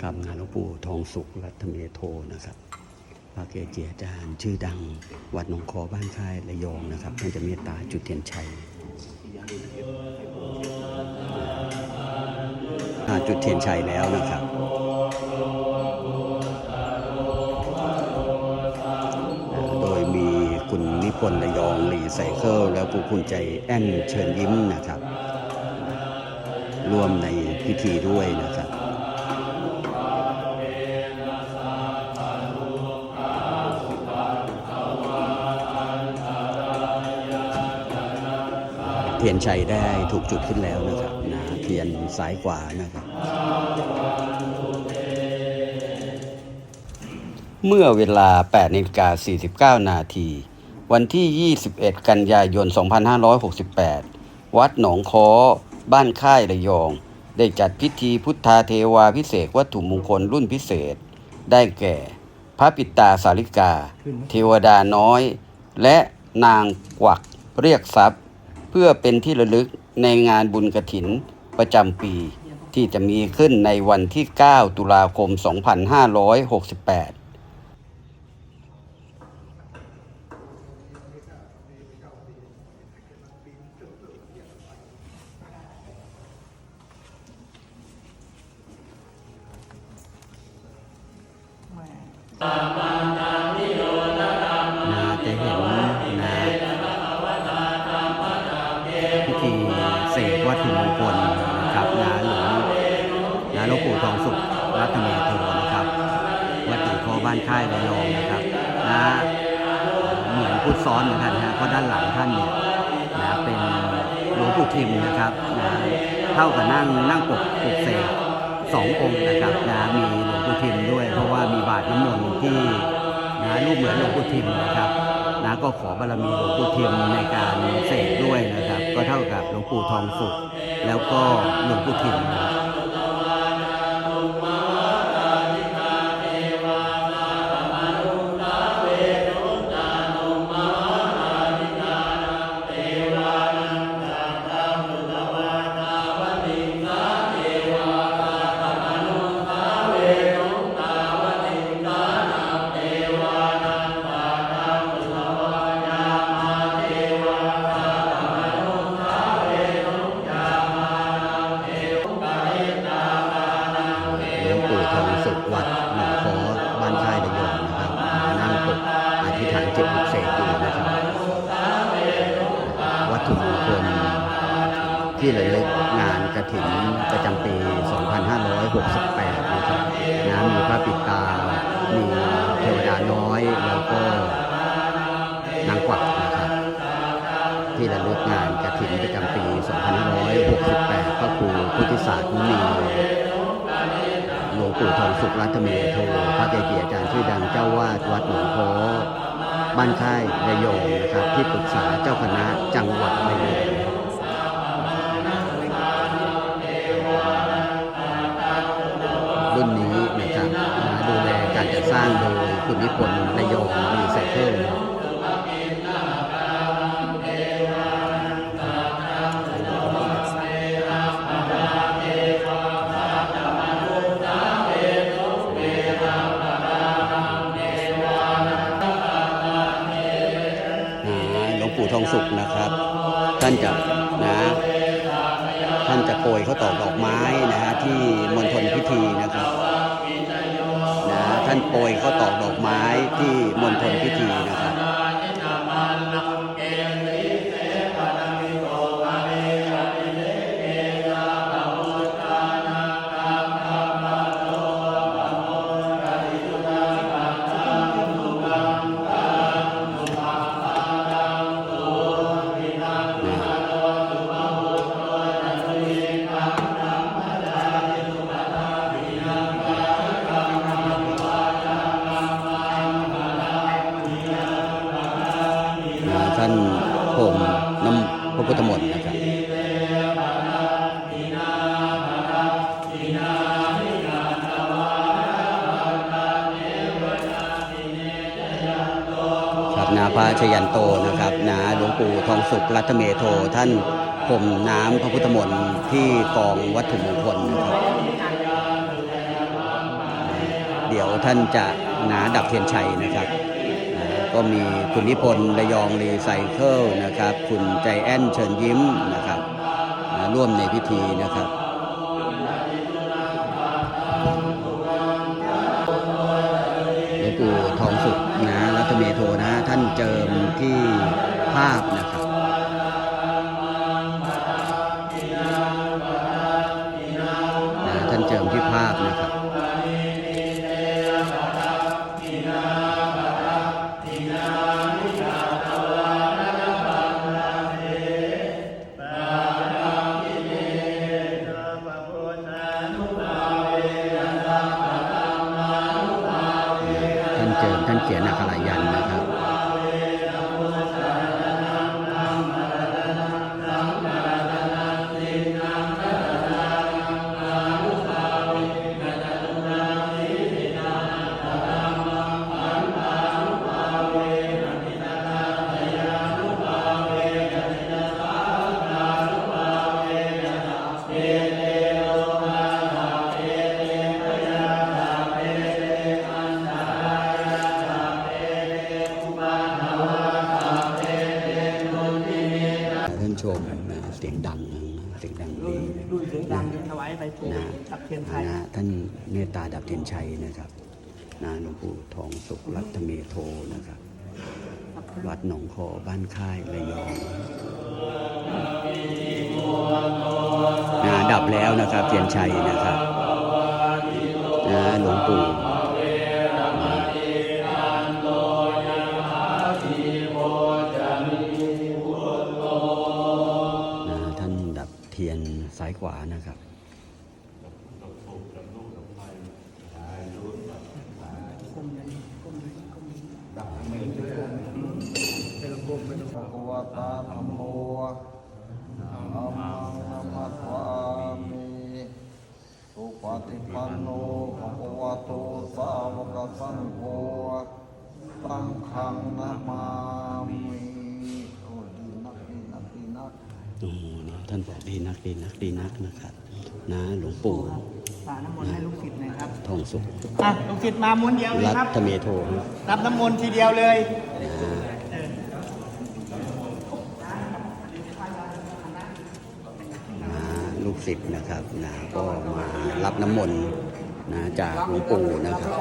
ครับงานหลวงปู่ทองสุขรัตเมโทนะครับพระเกจิอาจารย์ชื่อดัง วัดหนองคอบ้านค่ายระยองนะครับท่านจะเมตตาจุดเทียนชัยจุดเทียนชัยแล้วนะครับโดยมีคุณนิพนธ์ระยองหลีไซเคิลแล้วผู้คุณใจแอนเชิญยิ้มนะครับ ร่วมในพิธีด้วยนะครับ เทียนชัยได้ถูกจุดขึ้นแล้วนะครับนะเทียนซ้ายขวานะครับ เมื่อเวลา8นาฬิกา49 นาที วันที่ 21 กันยายน 2568 วัดหนองค้อ บ้านค่ายระยอง ได้จัดพิธีพุทธาเทวาพิเศษวัตถุมงคลรุ่นพิเศษ ได้แก่ พระปิตาสาริกา เทวดาน้อย และนางกวักเรียกทรัพย์ เพื่อเป็นที่ระลึกในงานบุญกระถินประจำปี ที่จะมีขึ้นในวันที่ 9 ตุลาคม 2568 ค่ายระยองนะครับนะเหมือนพูดซ้อนเหมือนกันนะเพราะด้านหลังท่านเนี่ยนะเป็นหลวงปู่ทิมนะครับนะเท่ากับนั่งนั่งปกปกเสกสององค์นะครับนะมีหลวงปู่ทิมด้วย เพราะว่ามีบาทน้ำมนต์ที่นะรูปเหมือนหลวงปู่ทิมนะครับนะก็ขอบารมีหลวงปู่ทิมในการเสกด้วยนะครับ ก็เท่ากับหลวงปู่ทองสุขแล้วก็หลวงปู่ทิมนะครับ จิตปลุกเสกอนะครับวัตถุมงคลที่ระลึกงานกระถิ่นประจำปี 2568 นะครับนะมีพระปิตา มีเทวดาน้อย แล้วก็นางกวักนะครับ ที่ระลึกงานกระถิ่นประจำปี 2568 ก็คือพุทธิศาสตร์มีหลวงปู่ทองสุขรัตเมโทพระเกจิอาจารย์ชื่อดังเจ้าวาดวัดหนองโพ บ้านค่ายระยองนะครับ ที่ปรึกษาเจ้าคณะจังหวัดระยองรุ่นนี้นะครับมาดูแลการจัดสร้างโดยคุณนิพนธ์ระยองมีเซเคิล สุขนะครับ ท่านจะนะท่านจะโปรยเขาวตอกดอกไม้นะฮะที่มณฑลพิธีนะครับนะท่านโปรยเขาวตอกดอกไม้ที่มณฑลพิธีนะครับ พระชยันโตนะครับนาหลวงปู่ทองสุขรัตเมโทท่านพรมน้ำพระพุทธมนต์ที่กองวัตถุมงคลนะครับเดี๋ยวท่านจะนาดับเทียนชัยนะครับ ก็มีคุณนิพนธ์ระยองรีไซเคิลนะครับ คุณใจแอนเชิญยิ้มนะครับ ร่วมในพิธีนะครับหลวงปู่ เมโทนะท่านเจิมที่ภาพนะครับนะท่านเจิมที่ภาพนะครับท่านเจิมท่านเขียนอักขระยัน ท่านชมนะเสียงดังนะเสียงดังดีรุ่นเสียงดังถวายไปถูกนะกับเทียนไทยนะท่านเมตตาดับเทียนชัยนะครับนะหลวงปู่ทองสุขรัตเมโทนะครับ วัดหนองคอบ้านค่ายระยองนะดับแล้วนะครับเทียนชัยนะครับนะหลวงปู่ายขวานะครับวตาธัมโมธัมมังนัมมัสสามิสุปฏิปันโนภควโตสาวกสังโฆสังฆังนามามิโอ้ดีนักดีนักดีนัก ท่านบอกดีนักดีนักดีนักนะครับนะหลวงปู่ฝาน้ำมนต์ให้ลูกศิษย์หน่อยครับทองสุขอะลูกศิษย์มาม้วนเดียวเลยรัครับ ตเมโทนะรับน้ำมนต์ทีเดียวเลยนะลูกศิษย์นะครับนะก็มารับน้ำมนต์นะจากหลวงปู่นะครับ